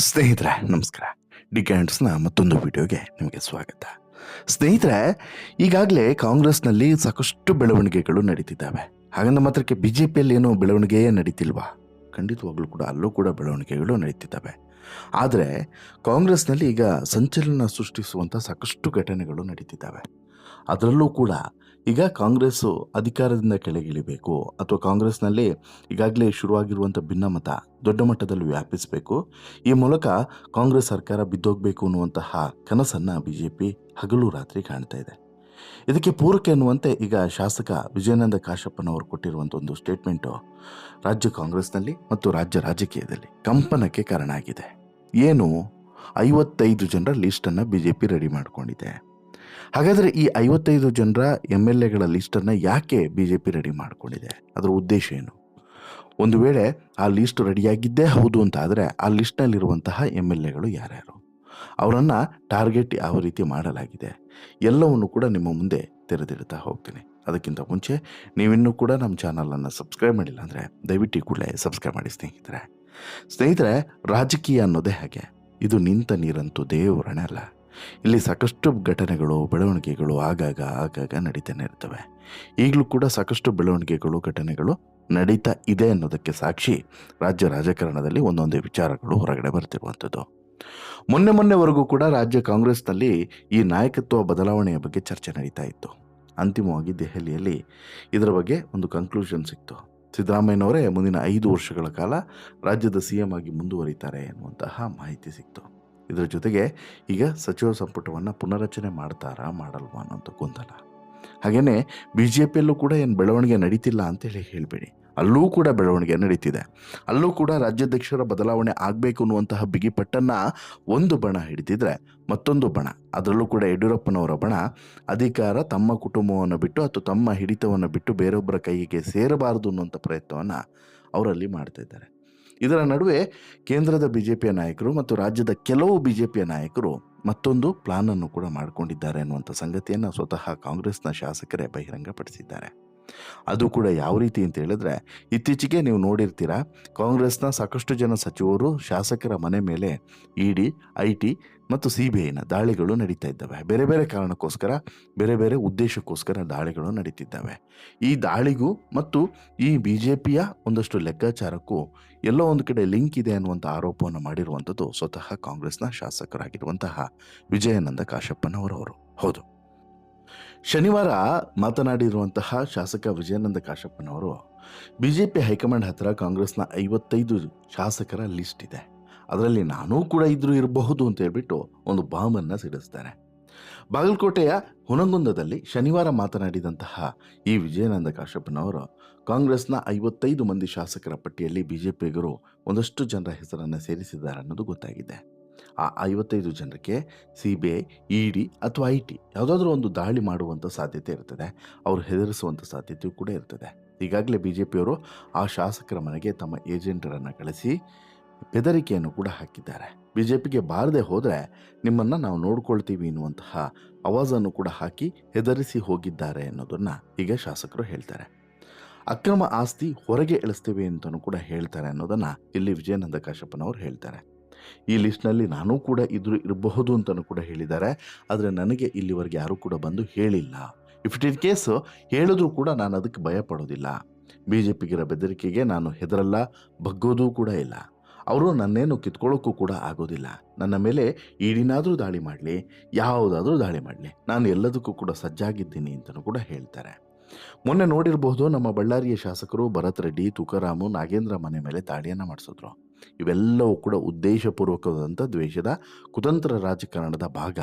ಸ್ನೇಹಿತರೆ, ನಮಸ್ಕಾರ. ಡಿ ಕ್ಯಾಂಡ್ಸ್ನ ಮತ್ತೊಂದು ವಿಡಿಯೋಗೆ ನಿಮಗೆ ಸ್ವಾಗತ. ಸ್ನೇಹಿತರೆ, ಈಗಾಗಲೇ ಕಾಂಗ್ರೆಸ್ನಲ್ಲಿ ಸಾಕಷ್ಟು ಬೆಳವಣಿಗೆಗಳು ನಡೀತಿದ್ದಾವೆ. ಹಾಗಂದ ಮಾತ್ರಕ್ಕೆ ಬಿ ಜೆ ಪಿಯಲ್ಲಿ ಏನೋ ಬೆಳವಣಿಗೆಯೇ ನಡೀತಿಲ್ವಾ? ಖಂಡಿತವಾಗ್ಲೂ ಕೂಡ ಅಲ್ಲೂ ಕೂಡ ಬೆಳವಣಿಗೆಗಳು ನಡೀತಿದ್ದಾವೆ. ಆದರೆ ಕಾಂಗ್ರೆಸ್ನಲ್ಲಿ ಈಗ ಸಂಚಲನ ಸೃಷ್ಟಿಸುವಂಥ ಸಾಕಷ್ಟು ಘಟನೆಗಳು ನಡೀತಿದ್ದಾವೆ. ಅದರಲ್ಲೂ ಕೂಡ ಈಗ ಕಾಂಗ್ರೆಸ್ಸು ಅಧಿಕಾರದಿಂದ ಕೆಳಗಿಳಿಬೇಕು ಅಥವಾ ಕಾಂಗ್ರೆಸ್ನಲ್ಲಿ ಈಗಾಗಲೇ ಶುರುವಾಗಿರುವಂಥ ಭಿನ್ನಮತ ದೊಡ್ಡ ಮಟ್ಟದಲ್ಲಿ ವ್ಯಾಪಿಸಬೇಕು. ಈ ಮೂಲಕ ಕಾಂಗ್ರೆಸ್ ಸರ್ಕಾರ ಬಿದ್ದೋಗಬೇಕು ಅನ್ನುವಂತಹ ಕನಸನ್ನು ಬಿ ಜೆ ಪಿ ಹಗಲು ರಾತ್ರಿ ಕಾಣ್ತಾ ಇದೆ. ಇದಕ್ಕೆ ಪೂರಕ ಎನ್ನುವಂತೆ ಈಗ ಶಾಸಕ ವಿಜಯಾನಂದ ಕಾಶಪ್ಪನವರು ಕೊಟ್ಟಿರುವಂಥ ಒಂದು ಸ್ಟೇಟ್ಮೆಂಟು ರಾಜ್ಯ ಕಾಂಗ್ರೆಸ್ನಲ್ಲಿ ಮತ್ತು ರಾಜ್ಯ ರಾಜಕೀಯದಲ್ಲಿ ಕಂಪನಕ್ಕೆ ಕಾರಣ ಆಗಿದೆ. ಏನು ಐವತ್ತೈದು ಜನರ ಲಿಸ್ಟನ್ನು ಬಿ ಜೆ ಪಿ ರೆಡಿ ಮಾಡಿಕೊಂಡಿದೆ. ಹಾಗಾದರೆ ಈ ಐವತ್ತೈದು ಜನರ ಎಂ ಎಲ್ ಎಗಳ ಲಿಸ್ಟನ್ನು ಯಾಕೆ ಬಿ ಜೆ ಪಿ ರೆಡಿ ಮಾಡಿಕೊಂಡಿದೆ? ಅದರ ಉದ್ದೇಶ ಏನು? ಒಂದು ವೇಳೆ ಆ ಲಿಸ್ಟ್ ರೆಡಿಯಾಗಿದ್ದೇ ಹೌದು ಅಂತ ಆದರೆ ಆ ಲಿಸ್ಟ್ನಲ್ಲಿರುವಂತಹ ಎಂ ಎಲ್ ಎಗಳು ಯಾರ್ಯಾರು? ಅವರನ್ನು ಟಾರ್ಗೆಟ್ ಯಾವ ರೀತಿ ಮಾಡಲಾಗಿದೆ? ಎಲ್ಲವನ್ನು ಕೂಡ ನಿಮ್ಮ ಮುಂದೆ ತೆರೆದಿಡ್ತಾ ಹೋಗ್ತೀನಿ. ಅದಕ್ಕಿಂತ ಮುಂಚೆ ನೀವಿನ್ನೂ ಕೂಡ ನಮ್ಮ ಚಾನಲನ್ನು ಸಬ್ಸ್ಕ್ರೈಬ್ ಮಾಡಿಲ್ಲ ಅಂದರೆ ದಯವಿಟ್ಟು ಕೂಡಲೇ ಸಬ್ಸ್ಕ್ರೈಬ್ ಮಾಡಿ ಸ್ನೇಹಿತರೆ. ಸ್ನೇಹಿತರೆ, ರಾಜಕೀಯ ಅನ್ನೋದೇ ಹಾಗೆ. ಇದು ನಿಂತ ನೀರಂತೂ ದೇವರಣೆ ಅಲ್ಲ. ಇಲ್ಲಿ ಸಾಕಷ್ಟು ಘಟನೆಗಳು, ಬೆಳವಣಿಗೆಗಳು ಆಗಾಗ ಆಗಾಗ ನಡೀತಾನೆ ಇರ್ತವೆ. ಈಗಲೂ ಕೂಡ ಸಾಕಷ್ಟು ಬೆಳವಣಿಗೆಗಳು, ಘಟನೆಗಳು ನಡೀತಾ ಇದೆ ಅನ್ನೋದಕ್ಕೆ ಸಾಕ್ಷಿ ರಾಜ್ಯ ರಾಜಕಾರಣದಲ್ಲಿ ಒಂದೊಂದೇ ವಿಚಾರಗಳು ಹೊರಗಡೆ ಬರ್ತಿರುವಂಥದ್ದು. ಮೊನ್ನೆ ಮೊನ್ನೆವರೆಗೂ ಕೂಡ ರಾಜ್ಯ ಕಾಂಗ್ರೆಸ್ನಲ್ಲಿ ಈ ನಾಯಕತ್ವ ಬದಲಾವಣೆಯ ಬಗ್ಗೆ ಚರ್ಚೆ ನಡೀತಾ ಇತ್ತು. ಅಂತಿಮವಾಗಿ ದೆಹಲಿಯಲ್ಲಿ ಇದರ ಬಗ್ಗೆ ಒಂದು ಕನ್ಕ್ಲೂಷನ್ ಸಿಕ್ತು. ಸಿದ್ದರಾಮಯ್ಯನವರೇ ಮುಂದಿನ ಐದು ವರ್ಷಗಳ ಕಾಲ ರಾಜ್ಯದ ಸಿ ಎಂ ಆಗಿ ಮುಂದುವರಿತಾರೆ ಎನ್ನುವಂತಹ ಮಾಹಿತಿ ಸಿಕ್ತು. ಇದರ ಜೊತೆಗೆ ಈಗ ಸಚಿವ ಸಂಪುಟವನ್ನು ಪುನರಚನೆ ಮಾಡ್ತಾರಾ ಮಾಡಲ್ವಾ ಅನ್ನೋಂಥ ಗೊಂದಲ. ಹಾಗೆಯೇ ಬಿ ಜೆ ಪಿಯಲ್ಲೂ ಕೂಡ ಏನು ಬೆಳವಣಿಗೆ ನಡೀತಿಲ್ಲ ಅಂತೇಳಿ ಹೇಳಬೇಡಿ. ಅಲ್ಲೂ ಕೂಡ ಬೆಳವಣಿಗೆ ನಡೀತಿದೆ. ಅಲ್ಲೂ ಕೂಡ ರಾಜ್ಯಾಧ್ಯಕ್ಷರ ಬದಲಾವಣೆ ಆಗಬೇಕು ಅನ್ನುವಂತಹ ಬಿಗಿಪಟ್ಟನ್ನು ಒಂದು ಬಣ ಹಿಡಿದಿದ್ರೆ ಮತ್ತೊಂದು ಬಣ. ಅದರಲ್ಲೂ ಕೂಡ ಯಡಿಯೂರಪ್ಪನವರ ಬಣ. ಅಧಿಕಾರ ತಮ್ಮ ಕುಟುಂಬವನ್ನು ಬಿಟ್ಟು ಅಥವಾ ತಮ್ಮ ಹಿಡಿತವನ್ನು ಬಿಟ್ಟು ಬೇರೊಬ್ಬರ ಕೈಗೆ ಸೇರಬಾರದು ಅನ್ನುವಂಥ ಪ್ರಯತ್ನವನ್ನು ಅವರಲ್ಲಿ ಮಾಡ್ತಾ ಇದರ ನಡುವೆ ಕೇಂದ್ರದ ಬಿ ಜೆ ಪಿಯ ನಾಯಕರು ಮತ್ತು ರಾಜ್ಯದ ಕೆಲವು ಬಿ ಜೆ ಪಿಯ ನಾಯಕರು ಮತ್ತೊಂದು ಪ್ಲಾನನ್ನು ಕೂಡ ಮಾಡಿಕೊಂಡಿದ್ದಾರೆ ಅನ್ನುವಂಥ ಸಂಗತಿಯನ್ನು ಸ್ವತಃ ಕಾಂಗ್ರೆಸ್ನ ಶಾಸಕರೇ ಬಹಿರಂಗಪಡಿಸಿದ್ದಾರೆ. ಅದು ಕೂಡ ಯಾವ ರೀತಿ ಅಂತ ಹೇಳಿದ್ರೆ, ಇತ್ತೀಚೆಗೆ ನೀವು ನೋಡಿರ್ತೀರಾ, ಕಾಂಗ್ರೆಸ್ನ ಸಾಕಷ್ಟು ಜನ ಸಚಿವರು ಶಾಸಕರ ಮನೆ ಮೇಲೆ ಇ ಡಿ ಐ ಟಿ ಮತ್ತು ಸಿ ಬಿ ಐನ ದಾಳಿಗಳು ನಡೀತಾ ಇದ್ದಾವೆ. ಬೇರೆ ಬೇರೆ ಕಾರಣಕ್ಕೋಸ್ಕರ, ಬೇರೆ ಬೇರೆ ಉದ್ದೇಶಕ್ಕೋಸ್ಕರ ದಾಳಿಗಳು ನಡೀತಿದ್ದಾವೆ. ಈ ದಾಳಿಗೂ ಮತ್ತು ಈ ಬಿ ಜೆ ಪಿಯ ಒಂದಷ್ಟು ಲೆಕ್ಕಾಚಾರಕ್ಕೂ ಎಲ್ಲೋ ಒಂದು ಕಡೆ ಲಿಂಕ್ ಇದೆ ಅನ್ನುವಂಥ ಆರೋಪವನ್ನು ಮಾಡಿರುವಂಥದ್ದು ಸ್ವತಃ ಕಾಂಗ್ರೆಸ್ನ ಶಾಸಕರಾಗಿರುವಂತಹ ವಿಜಯಾನಂದ ಕಾಶಪ್ಪನವರವರು. ಹೌದು. ಶನಿವಾರ ಮಾತನಾಡಿರುವಂತಹ ಶಾಸಕ Vijayanand ಕಾಶಪ್ಪನವರು B J P high command ಹತ್ತಿರ ಕಾಂಗ್ರೆಸ್ನ ಐವತ್ತೈದು ಶಾಸಕರ ಲಿಸ್ಟ್ ಇದೆ. ಅದರಲ್ಲಿ ನಾನೂ ಕೂಡ ಇದ್ರೂ ಇರಬಹುದು ಅಂತ ಹೇಳ್ಬಿಟ್ಟು ಒಂದು ಬಾಂಬನ್ನು ಸಿಡಿಸ್ತಾರೆ. ಬಾಗಲಕೋಟೆಯ ಹುನಗುಂದದಲ್ಲಿ ಶನಿವಾರ ಮಾತನಾಡಿದಂತಹ ಈ ವಿಜಯಾನಂದ ಕಾಶಪ್ಪನವರು, ಕಾಂಗ್ರೆಸ್ನ ಐವತ್ತೈದು ಮಂದಿ ಶಾಸಕರ ಪಟ್ಟಿಯಲ್ಲಿ ಬಿ ಜೆ ಪಿಗರು ಒಂದಷ್ಟು ಜನರ ಹೆಸರನ್ನು ಸೇರಿಸಿದ್ದಾರೆ ಅನ್ನೋದು ಗೊತ್ತಾಗಿದೆ. ಆ ಐವತ್ತೈದು ಜನರಿಗೆ C B I E D ಅಥವಾ ಐ ಟಿ ಯಾವುದಾದ್ರೂ ಒಂದು ದಾಳಿ ಮಾಡುವಂಥ ಸಾಧ್ಯತೆ ಇರ್ತದೆ. ಅವರು ಹೆದರಿಸುವಂಥ ಸಾಧ್ಯತೆಯೂ ಕೂಡ ಇರ್ತದೆ. ಈಗಾಗಲೇ ಬಿ ಜೆ ಪಿಯವರು ಆ ಶಾಸಕರ ಮನೆಗೆ ತಮ್ಮ ಏಜೆಂಟರನ್ನು ಕಳಿಸಿ ಬೆದರಿಕೆಯನ್ನು ಕೂಡ ಹಾಕಿದ್ದಾರೆ. ಬಿ ಜೆ ಪಿಗೆ ಬಾರದೆ ಹೋದರೆ ನಿಮ್ಮನ್ನು ನಾವು ನೋಡ್ಕೊಳ್ತೀವಿ ಎನ್ನುವಂತಹ ಅವಾಜನ್ನು ಕೂಡ ಹಾಕಿ ಹೆದರಿಸಿ ಹೋಗಿದ್ದಾರೆ ಅನ್ನೋದನ್ನು ಈಗ ಶಾಸಕರು ಹೇಳ್ತಾರೆ. ಅಕ್ರಮ ಆಸ್ತಿ ಹೊರಗೆ ಇಳಿಸ್ತೇವೆ ಅಂತಲೂ ಕೂಡ ಹೇಳ್ತಾರೆ ಅನ್ನೋದನ್ನು ಇಲ್ಲಿ ವಿಜಯಾನಂದ ಕಾಶಪ್ಪನವರು ಹೇಳ್ತಾರೆ. ಈ ಲಿಸ್ಟ್ನಲ್ಲಿ ನಾನೂ ಕೂಡ ಇದ್ರು ಇರಬಹುದು ಅಂತಲೂ ಕೂಡ ಹೇಳಿದ್ದಾರೆ. ಆದರೆ ನನಗೆ ಇಲ್ಲಿವರೆಗೆ ಯಾರೂ ಕೂಡ ಬಂದು ಹೇಳಿಲ್ಲ. ಇಫ್ ಇಟ್ ಇನ್ ಕೇಸ್ ಹೇಳಿದ್ರೂ ಕೂಡ ನಾನು ಅದಕ್ಕೆ ಭಯ ಪಡೋದಿಲ್ಲ ಬಿ ಜೆ ಪಿಗಿರೋ ಬೆದರಿಕೆಗೆ ನಾನು ಹೆದರಲ್ಲ, ಬಗ್ಗೋದೂ ಕೂಡ ಇಲ್ಲ. ಅವರು ನನ್ನೇನು ಕಿತ್ಕೊಳ್ಳೋಕ್ಕೂ ಕೂಡ ಆಗೋದಿಲ್ಲ. ನನ್ನ ಮೇಲೆ ಈಡಿನಾದರೂ ದಾಳಿ ಮಾಡಲಿ, ಯಾವುದಾದ್ರೂ ದಾಳಿ ಮಾಡಲಿ, ನಾನು ಎಲ್ಲದಕ್ಕೂ ಕೂಡ ಸಜ್ಜಾಗಿದ್ದೀನಿ ಅಂತಲೂ ಕೂಡ ಹೇಳ್ತಾರೆ. ಮೊನ್ನೆ ನೋಡಿರಬಹುದು ನಮ್ಮ ಬಳ್ಳಾರಿಯ ಶಾಸಕರು ಭರತ್ ರೆಡ್ಡಿ, ತುಕಾರಾಮು, ನಾಗೇಂದ್ರ ಮನೆ ಮೇಲೆ ದಾಳಿಯನ್ನು ಮಾಡಿಸಿದ್ರು. ಇವೆಲ್ಲವೂ ಕೂಡ ಉದ್ದೇಶಪೂರ್ವಕವಾದಂಥ ದ್ವೇಷದ ಕುತಂತ್ರ ರಾಜಕಾರಣದ ಭಾಗ.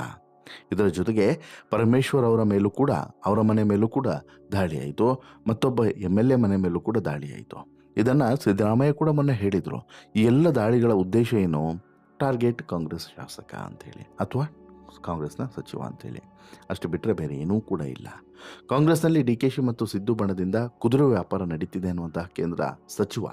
ಇದರ ಜೊತೆಗೆ ಪರಮೇಶ್ವರ್ ಅವರ ಮೇಲೂ ಕೂಡ, ಅವರ ಮನೆ ಮೇಲೂ ಕೂಡ ದಾಳಿ ಆಯಿತು ಮತ್ತೊಬ್ಬ ಎಂ ಎಲ್ ಎ ಮನೆ ಮೇಲೂ ಕೂಡ ದಾಳಿ ಆಯಿತು ಇದನ್ನು ಸಿದ್ದರಾಮಯ್ಯ ಕೂಡ ಮೊನ್ನೆ ಹೇಳಿದರು. ಈ ಎಲ್ಲ ದಾಳಿಗಳ ಉದ್ದೇಶ ಏನು? ಟಾರ್ಗೆಟ್ ಕಾಂಗ್ರೆಸ್ ಶಾಸಕ ಅಂಥೇಳಿ ಅಥವಾ ಕಾಂಗ್ರೆಸ್ನ ಸಚಿವ ಅಂತೇಳಿ. ಅಷ್ಟು ಬಿಟ್ಟರೆ ಬೇರೆ ಏನೂ ಕೂಡ ಇಲ್ಲ. ಕಾಂಗ್ರೆಸ್ನಲ್ಲಿ ಡಿ ಕೆ ಶಿ ಮತ್ತು ಸಿದ್ದು ಬಣದಿಂದ ಕುದುರೆ ವ್ಯಾಪಾರ ನಡೀತಿದೆ ಅನ್ನುವಂತಹ ಕೇಂದ್ರ ಸಚಿವ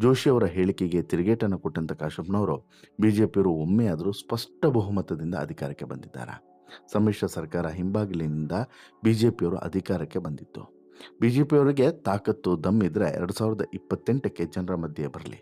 ಜೋಶಿ ಅವರ ಹೇಳಿಕೆಗೆ ತಿರುಗೇಟನ್ನು ಕೊಟ್ಟಂಥ ಕಾಶಪ್ಪನವರು ಬಿ ಜೆ ಪಿಯವರು ಒಮ್ಮೆಯಾದರೂ ಸ್ಪಷ್ಟ ಬಹುಮತದಿಂದ ಅಧಿಕಾರಕ್ಕೆ ಬಂದಿದ್ದಾರೆ? ಸಮ್ಮಿಶ್ರ ಸರ್ಕಾರ ಹಿಂಬಾಗಿಲಿನಿಂದ ಬಿ ಜೆ ಪಿಯವರು ಅಧಿಕಾರಕ್ಕೆ ಬಂದಿತ್ತು. ಬಿ ಜೆ ಪಿಯವರಿಗೆ ತಾಕತ್ತು ದಮ್ಮಿದ್ರೆ ಎರಡು ಸಾವಿರದ ಇಪ್ಪತ್ತೆಂಟಕ್ಕೆ ಜನರ ಮಧ್ಯೆ ಬರಲಿ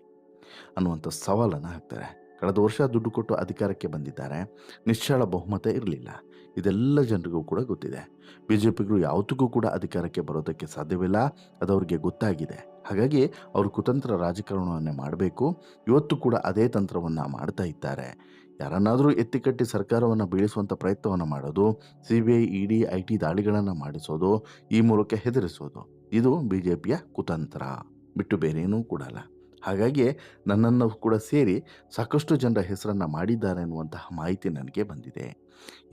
ಅನ್ನುವಂಥ ಸವಾಲನ್ನು ಹಾಕ್ತಾರೆ. ಕಳೆದ ವರ್ಷ ದುಡ್ಡು ಕೊಟ್ಟು ಅಧಿಕಾರಕ್ಕೆ ಬಂದಿದ್ದಾರೆ. ನಿಶ್ಚಳ ಬಹುಮತ ಇರಲಿಲ್ಲ. ಇದೆಲ್ಲ ಜನರಿಗೂ ಕೂಡ ಗೊತ್ತಿದೆ. ಬಿ ಜೆ ಪಿಗರು ಯಾವತ್ತಿಗೂ ಕೂಡ ಅಧಿಕಾರಕ್ಕೆ ಬರೋದಕ್ಕೆ ಸಾಧ್ಯವಿಲ್ಲ. ಅದು ಅವ್ರಿಗೆ ಗೊತ್ತಾಗಿದೆ. ಹಾಗಾಗಿ ಅವರು ಕುತಂತ್ರ ರಾಜಕಾರಣವನ್ನೇ ಮಾಡಬೇಕು. ಇವತ್ತು ಕೂಡ ಅದೇ ತಂತ್ರವನ್ನು ಮಾಡ್ತಾ ಇದ್ದಾರೆ. ಯಾರನ್ನಾದರೂ ಎತ್ತಿಕಟ್ಟಿ ಸರ್ಕಾರವನ್ನು ಬೀಳಿಸುವಂಥ ಪ್ರಯತ್ನವನ್ನು ಮಾಡೋದು, C B I, E D, I T ದಾಳಿಗಳನ್ನು ಮಾಡಿಸೋದು, ಈ ಮೂಲಕ ಹೆದರಿಸೋದು, ಇದು ಬಿ ಜೆ ಪಿಯ ಕುತಂತ್ರ. ಬಿಟ್ಟು ಬೇರೇನೂ ಕೂಡ ಅಲ್ಲ ಹಾಗಾಗಿ ನನ್ನನ್ನು ಕೂಡ ಸೇರಿ ಸಾಕಷ್ಟು ಜನರ ಹೆಸರನ್ನು ಮಾಡಿದ್ದಾರೆ ಅನ್ನುವಂತಹ ಮಾಹಿತಿ ನನಗೆ ಬಂದಿದೆ.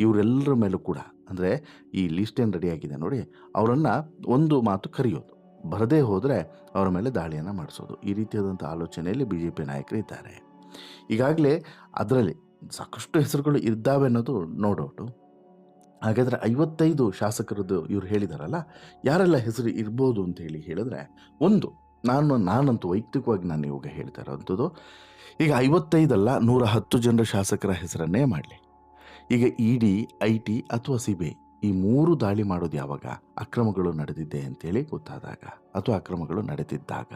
ಇವರೆಲ್ಲರ ಮೇಲೂ ಕೂಡ, ಅಂದರೆ ಈ ಲಿಸ್ಟ್ ಏನು ರೆಡಿಯಾಗಿದೆ ನೋಡಿ, ಅವರನ್ನು ಒಂದು ಮಾತು ಕರೆಯೋದು. ಬರದೇ ಹೋದರೆ ಅವರ ಮೇಲೆ ದಾಳಿಯನ್ನು ಮಾಡಿಸೋದು. ಈ ರೀತಿಯಾದಂಥ ಆಲೋಚನೆಯಲ್ಲಿ ಬಿ ಜೆ ಪಿ ನಾಯಕರು ಇದ್ದಾರೆ. ಈಗಾಗಲೇ ಅದರಲ್ಲಿ ಸಾಕಷ್ಟು ಹೆಸರುಗಳು ಇದ್ದಾವೆ ಅನ್ನೋದು ನೋ ಡೌಟು ಹಾಗಾದರೆ ಐವತ್ತೈದು ಶಾಸಕರದ್ದು ಇವ್ರು ಹೇಳಿದಾರಲ್ಲ, ಯಾರೆಲ್ಲ ಹೆಸರು ಇರ್ಬೋದು ಅಂತ ಹೇಳಿ ಹೇಳಿದ್ರೆ, ಒಂದು ನಾನು, ನಾನಂತೂ ವೈಯಕ್ತಿಕವಾಗಿ ನಾನು ಇವಾಗ ಹೇಳ್ತಾ ಇರೋವಂಥದ್ದು, ಈಗ ಐವತ್ತೈದಲ್ಲ ನೂರ ಹತ್ತು ಜನರ ಶಾಸಕರ ಹೆಸರನ್ನೇ ಮಾಡಲಿ. ಈಗ ಇ ಡಿ ಐ ಟಿ ಅಥವಾ ಸಿ ಬಿ ಈ ಮೂರು ದಾಳಿ ಮಾಡೋದು ಯಾವಾಗ? ಅಕ್ರಮಗಳು ನಡೆದಿದ್ದೆ ಅಂತೇಳಿ ಗೊತ್ತಾದಾಗ ಅಥವಾ ಅಕ್ರಮಗಳು ನಡೆದಿದ್ದಾಗ.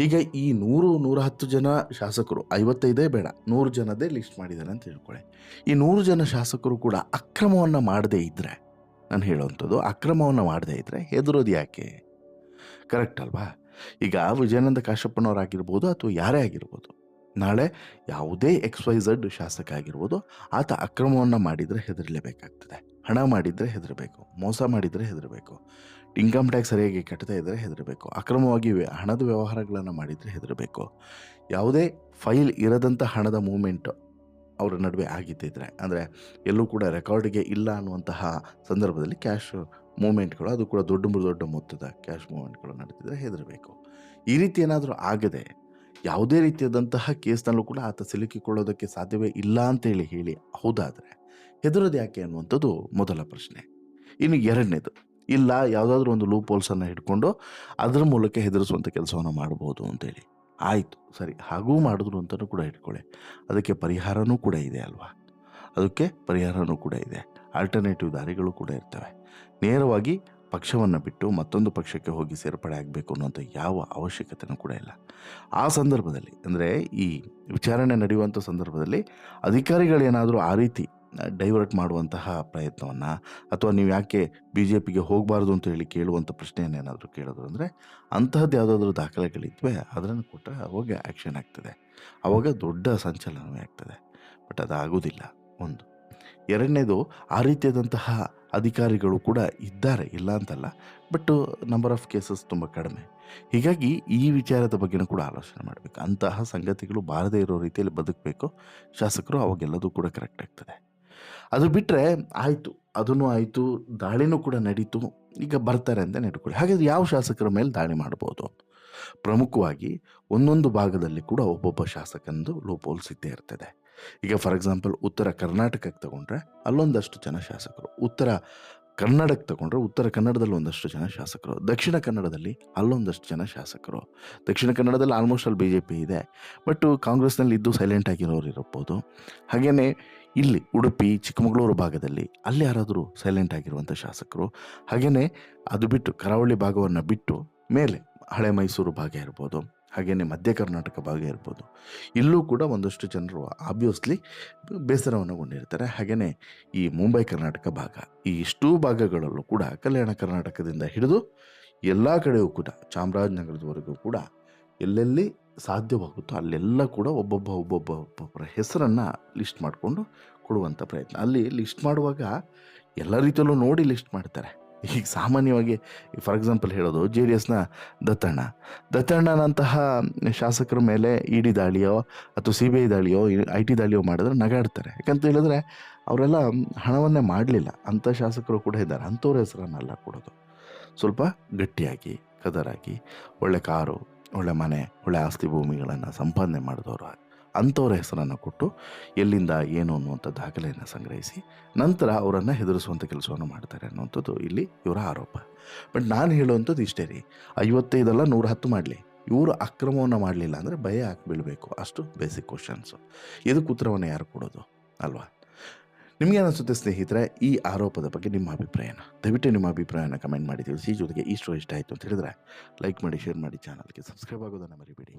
ಈಗ ಈ ನೂರು ನೂರ ಹತ್ತು ಜನ ಶಾಸಕರು, ಐವತ್ತೈದೇ ಬೇಡ, ನೂರು ಜನದೇ ಲಿಸ್ಟ್ ಮಾಡಿದ್ದಾರೆ ಅಂತ ತಿಳ್ಕೊಳ್ಳಿ. ಈ ನೂರು ಜನ ಶಾಸಕರು ಕೂಡ ಅಕ್ರಮವನ್ನು ಮಾಡದೇ ಇದ್ದರೆ ನಾನು ಹೇಳುವಂಥದ್ದು ಅಕ್ರಮವನ್ನು ಮಾಡದೇ ಇದ್ದರೆ ಹೆದರೋದು ಯಾಕೆ? ಕರೆಕ್ಟ್ ಅಲ್ವಾ? ಈಗ ವಿಜಯಾನಂದ ಕಾಶಪ್ಪನವರಾಗಿರ್ಬೋದು ಅಥವಾ ಯಾರೇ ಆಗಿರ್ಬೋದು, ನಾಳೆ ಯಾವುದೇ ಎಕ್ಸ್ ವೈ ಝಡ್ ಶಾಸಕ ಆಗಿರ್ಬೋದು, ಆತ ಅಕ್ರಮವನ್ನು ಮಾಡಿದರೆ ಹೆದರಲೇಬೇಕಾಗ್ತದೆ. ಹಣ ಮಾಡಿದರೆ ಹೆದರಬೇಕು, ಮೋಸ ಮಾಡಿದರೆ ಹೆದರಬೇಕು ಇನ್ಕಮ್ ಟ್ಯಾಕ್ಸ್ ಸರಿಯಾಗಿ ಕಟ್ಟದೇ ಇದ್ದರೆ ಹೆದರಬೇಕು, ಅಕ್ರಮವಾಗಿ ಹಣದ ವ್ಯವಹಾರಗಳನ್ನು ಮಾಡಿದರೆ ಹೆದರಬೇಕು, ಯಾವುದೇ ಫೈಲ್ ಇರದಂಥ ಹಣದ ಮೂಮೆಂಟ್ ಅವರ ನಡುವೆ ಆಗಿದ್ದಿದ್ರೆ, ಅಂದರೆ ಎಲ್ಲೂ ಕೂಡ ರೆಕಾರ್ಡ್ಗೆ ಇಲ್ಲ ಅನ್ನುವಂತಹ ಸಂದರ್ಭದಲ್ಲಿ ಕ್ಯಾಶ್ ಮೂಮೆಂಟ್ಗಳು, ಅದು ಕೂಡ ದೊಡ್ಡ ದೊಡ್ಡ ಮೊತ್ತದ ಕ್ಯಾಶ್ ಮೂಮೆಂಟ್ಗಳು ನಡೀತಿದ್ರೆ ಹೆದರಬೇಕು. ಈ ರೀತಿ ಏನಾದರೂ ಆಗದೆ, ಯಾವುದೇ ರೀತಿಯಾದಂತಹ ಕೇಸ್ನಲ್ಲೂ ಕೂಡ ಆತ ಸಿಲುಕಿಕೊಳ್ಳೋದಕ್ಕೆ ಸಾಧ್ಯವೇ ಇಲ್ಲ ಅಂತೇಳಿ ಹೇಳಿ ಹೌದಾದರೆ ಹೆದರೋದು ಯಾಕೆ ಅನ್ನುವಂಥದ್ದು ಮೊದಲ ಪ್ರಶ್ನೆ. ಇನ್ನು ಎರಡನೇದು, ಇಲ್ಲ ಯಾವುದಾದ್ರೂ ಒಂದು ಲೂಪ್ ಹೋಲ್ಸನ್ನು ಹಿಡ್ಕೊಂಡು ಅದರ ಮೂಲಕ ಹೆದರಿಸುವಂಥ ಕೆಲಸವನ್ನು ಮಾಡ್ಬೋದು ಅಂತೇಳಿ. ಆಯಿತು, ಸರಿ, ಹಾಗೂ ಮಾಡಿದ್ರು ಅಂತಲೂ ಕೂಡ ಇಟ್ಕೊಳ್ಳಿ ಅದಕ್ಕೆ ಪರಿಹಾರನೂ ಕೂಡ ಇದೆ ಅಲ್ವಾ? ಅದಕ್ಕೆ ಪರಿಹಾರನೂ ಕೂಡ ಇದೆ. ಆಲ್ಟರ್ನೇಟಿವ್ ದಾರಿಗಳು ಕೂಡ ಇರ್ತವೆ. ನೇರವಾಗಿ ಪಕ್ಷವನ್ನು ಬಿಟ್ಟು ಮತ್ತೊಂದು ಪಕ್ಷಕ್ಕೆ ಹೋಗಿ ಸೇರ್ಪಡೆ ಆಗಬೇಕು ಅನ್ನೋಂಥ ಯಾವ ಅವಶ್ಯಕತೆನೂ ಕೂಡ ಇಲ್ಲ. ಆ ಸಂದರ್ಭದಲ್ಲಿ, ಅಂದರೆ ಈ ವಿಚಾರಣೆ ನಡೆಯುವಂಥ ಸಂದರ್ಭದಲ್ಲಿ ಅಧಿಕಾರಿಗಳೇನಾದರೂ ಆ ರೀತಿ ಡೈವರ್ಟ್ ಮಾಡುವಂತಹ ಪ್ರಯತ್ನವನ್ನು ಅಥವಾ ನೀವು ಯಾಕೆ ಬಿ ಜೆ ಪಿಗೆ ಹೋಗಬಾರ್ದು ಅಂತ ಹೇಳಿ ಕೇಳುವಂಥ ಪ್ರಶ್ನೆಯನ್ನೇನಾದರೂ ಕೇಳಿದ್ರು ಅಂದರೆ ಅಂತಹದ್ದು ಯಾವುದಾದ್ರೂ ದಾಖಲೆಗಳಿದ್ವೆ, ಅದನ್ನು ಕೊಟ್ಟರೆ ಅವಾಗ ಆ್ಯಕ್ಷನ್ ಆಗ್ತದೆ. ಆವಾಗ ದೊಡ್ಡ ಸಂಚಲನವೇ ಆಗ್ತದೆ. ಬಟ್ ಅದು ಆಗೋದಿಲ್ಲ ಒಂದು. ಎರಡನೇದು, ಆ ರೀತಿಯಾದಂತಹ ಅಧಿಕಾರಿಗಳು ಕೂಡ ಇದ್ದಾರೆ, ಇಲ್ಲ ಅಂತಲ್ಲ. ಬಟ್ ನಂಬರ್ ಆಫ್ ಕೇಸಸ್ ತುಂಬ ಕಡಿಮೆ. ಹೀಗಾಗಿ ಈ ವಿಚಾರದ ಬಗ್ಗೆನೂ ಕೂಡ ಆಲೋಚನೆ ಮಾಡಬೇಕು. ಅಂತಹ ಸಂಗತಿಗಳು ಬಾರದೇ ಇರೋ ರೀತಿಯಲ್ಲಿ ಬದುಕಬೇಕು. ಶಾಸಕರು ಅವಾಗೆಲ್ಲದೂ ಕೂಡ ಕರೆಕ್ಟ್ ಆಗ್ತದೆ. ಅದು ಬಿಟ್ಟರೆ ಆಯಿತು ಅದನ್ನು ಆಯಿತು, ದಾಳಿನೂ ಕೂಡ ನಡೀತು, ಈಗ ಬರ್ತಾರೆ ಅಂತ ನೆಡ್ಕೊಳ್ಳಿ ಹಾಗಾದ್ರೆ ಯಾವ ಶಾಸಕರ ಮೇಲೆ ದಾಳಿ ಮಾಡ್ಬೋದು? ಪ್ರಮುಖವಾಗಿ ಒಂದೊಂದು ಭಾಗದಲ್ಲಿ ಕೂಡ ಒಬ್ಬೊಬ್ಬ ಶಾಸಕಂದು ಲೋಪೋಲ್ಸಿದ್ದೇ ಇರ್ತದೆ. ಈಗ ಫಾರ್ ಎಕ್ಸಾಂಪಲ್ ಉತ್ತರ ಕರ್ನಾಟಕಕ್ಕೆ ತಗೊಂಡ್ರೆ ಅಲ್ಲೊಂದಷ್ಟು ಜನ ಶಾಸಕರು, ಉತ್ತರ ಕನ್ನಡಕ್ಕೆ ತಗೊಂಡ್ರೆ ಉತ್ತರ ಕನ್ನಡದಲ್ಲಿ ಒಂದಷ್ಟು ಜನ ಶಾಸಕರು, ದಕ್ಷಿಣ ಕನ್ನಡದಲ್ಲಿ ಅಲ್ಲೊಂದಷ್ಟು ಜನ ಶಾಸಕರು. ದಕ್ಷಿಣ ಕನ್ನಡದಲ್ಲಿ ಆಲ್ಮೋಸ್ಟ್ ಅಲ್ಲಿ ಬಿ ಜೆ ಪಿ ಇದೆ ಬಟ್ ಕಾಂಗ್ರೆಸ್ನಲ್ಲಿ ಇದ್ದು ಸೈಲೆಂಟ್ ಆಗಿರೋರು ಇರಬಹುದು. ಹಾಗೆಯೇ ಇಲ್ಲಿ ಉಡುಪಿ, ಚಿಕ್ಕಮಗಳೂರು ಭಾಗದಲ್ಲಿ ಅಲ್ಲಿ ಯಾರಾದರೂ ಸೈಲೆಂಟ್ ಆಗಿರುವಂಥ ಶಾಸಕರು. ಹಾಗೆಯೇ ಅದು ಬಿಟ್ಟು ಕರಾವಳಿ ಭಾಗವನ್ನು ಬಿಟ್ಟು ಮೇಲೆ ಹಳೆ ಮೈಸೂರು ಭಾಗ ಇರ್ಬೋದು. ಹಾಗೆಯೇ ಮಧ್ಯ ಕರ್ನಾಟಕ ಭಾಗ ಇರ್ಬೋದು. ಇಲ್ಲೂ ಕೂಡ ಒಂದಷ್ಟು ಜನರು ಆಬ್ವಿಯಸ್ಲಿ ಬೇಸರವನ್ನು ಗೊಂಡಿರ್ತಾರೆ ಹಾಗೆಯೇ ಈ ಮುಂಬೈ ಕರ್ನಾಟಕ ಭಾಗ, ಈ ಇಷ್ಟೂ ಭಾಗಗಳಲ್ಲೂ ಕೂಡ ಕಲ್ಯಾಣ ಕರ್ನಾಟಕದಿಂದ ಹಿಡಿದು ಎಲ್ಲ ಕಡೆಯೂ ಕೂಡ, ಚಾಮರಾಜನಗರದವರೆಗೂ ಕೂಡ ಎಲ್ಲೆಲ್ಲಿ ಸಾಧ್ಯವಾಗುತ್ತೋ ಅಲ್ಲೆಲ್ಲ ಕೂಡ ಒಬ್ಬೊಬ್ಬ ಒಬ್ಬೊಬ್ಬ ಒಬ್ಬೊಬ್ಬರ ಹೆಸರನ್ನು ಲಿಸ್ಟ್ ಮಾಡಿಕೊಂಡು ಕೊಡುವಂಥ ಪ್ರಯತ್ನ. ಅಲ್ಲಿ ಲಿಸ್ಟ್ ಮಾಡುವಾಗ ಎಲ್ಲ ರೀತಿಯಲ್ಲೂ ನೋಡಿ ಲಿಸ್ಟ್ ಮಾಡ್ತಾರೆ. ಈಗ ಸಾಮಾನ್ಯವಾಗಿ ಫಾರ್ ಎಕ್ಸಾಂಪಲ್ ಹೇಳೋದು, ಜೆ ಡಿ ಎಸ್ನ ದತ್ತಣ್ಣ. ದತ್ತಣ್ಣನಂತಹ ಶಾಸಕರ ಮೇಲೆ ಇ ಡಿ ದಾಳಿಯೋ ಅಥವಾ ಸಿ ಬಿ ಐ ದಾಳಿಯೋ, ಐ ಟಿ ದಾಳಿಯೋ ಮಾಡಿದ್ರೆ ನಗಾಡ್ತಾರೆ. ಯಾಕಂತ ಹೇಳಿದ್ರೆ ಅವರೆಲ್ಲ ಹಣವನ್ನೇ ಮಾಡಲಿಲ್ಲ. ಅಂಥ ಶಾಸಕರು ಕೂಡ ಇದ್ದಾರೆ. ಅಂಥವ್ರ ಹೆಸರನ್ನೆಲ್ಲ ಕೊಡೋದು. ಸ್ವಲ್ಪ ಗಟ್ಟಿಯಾಗಿ, ಕದರಾಗಿ, ಒಳ್ಳೆ ಕಾರು, ಒಳ್ಳೆ ಮನೆ, ಒಳ್ಳೆ ಆಸ್ತಿ ಭೂಮಿಗಳನ್ನು ಸಂಪಾದನೆ ಮಾಡಿದವರು ಅಂಥವ್ರ ಹೆಸರನ್ನು ಕೊಟ್ಟು ಎಲ್ಲಿಂದ ಏನು ಅನ್ನುವಂಥ ದಾಖಲೆಯನ್ನು ಸಂಗ್ರಹಿಸಿ ನಂತರ ಅವರನ್ನು ಹೆದರಿಸುವಂಥ ಕೆಲಸವನ್ನು ಮಾಡ್ತಾರೆ ಅನ್ನುವಂಥದ್ದು ಇಲ್ಲಿ ಇವರ ಆರೋಪ. ಬಟ್ ನಾನು ಹೇಳುವಂಥದ್ದು ಇಷ್ಟೇ ರೀ. ಐವತ್ತೈದಲ್ಲ ನೂರ ಹತ್ತು ಮಾಡಲಿ. ಇವರು ಅಕ್ರಮವನ್ನು ಮಾಡಲಿಲ್ಲ ಅಂದರೆ ಭಯ ಹಾಕಿ ಬೀಳಬೇಕು. ಅಷ್ಟು ಬೇಸಿಕ್ ಕ್ವಶನ್ಸು ಇದಕ್ಕೆ ಉತ್ತರವನ್ನು ಯಾರು ಕೊಡೋದು? ಅಲ್ವಾ? ನಿಮಗೆ ಅನಿಸುತ್ತೆ ಸ್ನೇಹಿತರೆ, ಈ ಆರೋಪದ ಬಗ್ಗೆ ನಿಮ್ಮ ಅಭಿಪ್ರಾಯನ? ದಯವಿಟ್ಟು ನಿಮ್ಮ ಅಭಿಪ್ರಾಯನ ಕಮೆಂಟ್ ಮಾಡಿ ತಿಳಿಸಿ. ಜೊತೆಗೆ ಈ ಸ್ಟೋ ಇಷ್ಟ ಆಯಿತು ಅಂತ ಹೇಳಿದ್ರೆ ಲೈಕ್ ಮಾಡಿ ಶೇರ್ ಮಾಡಿ ಚಾನಲ್ಗೆ ಸಬ್ಸ್ಕ್ರೈಬ್ ಆಗೋದನ್ನು ಮರಿಬೇಡಿ.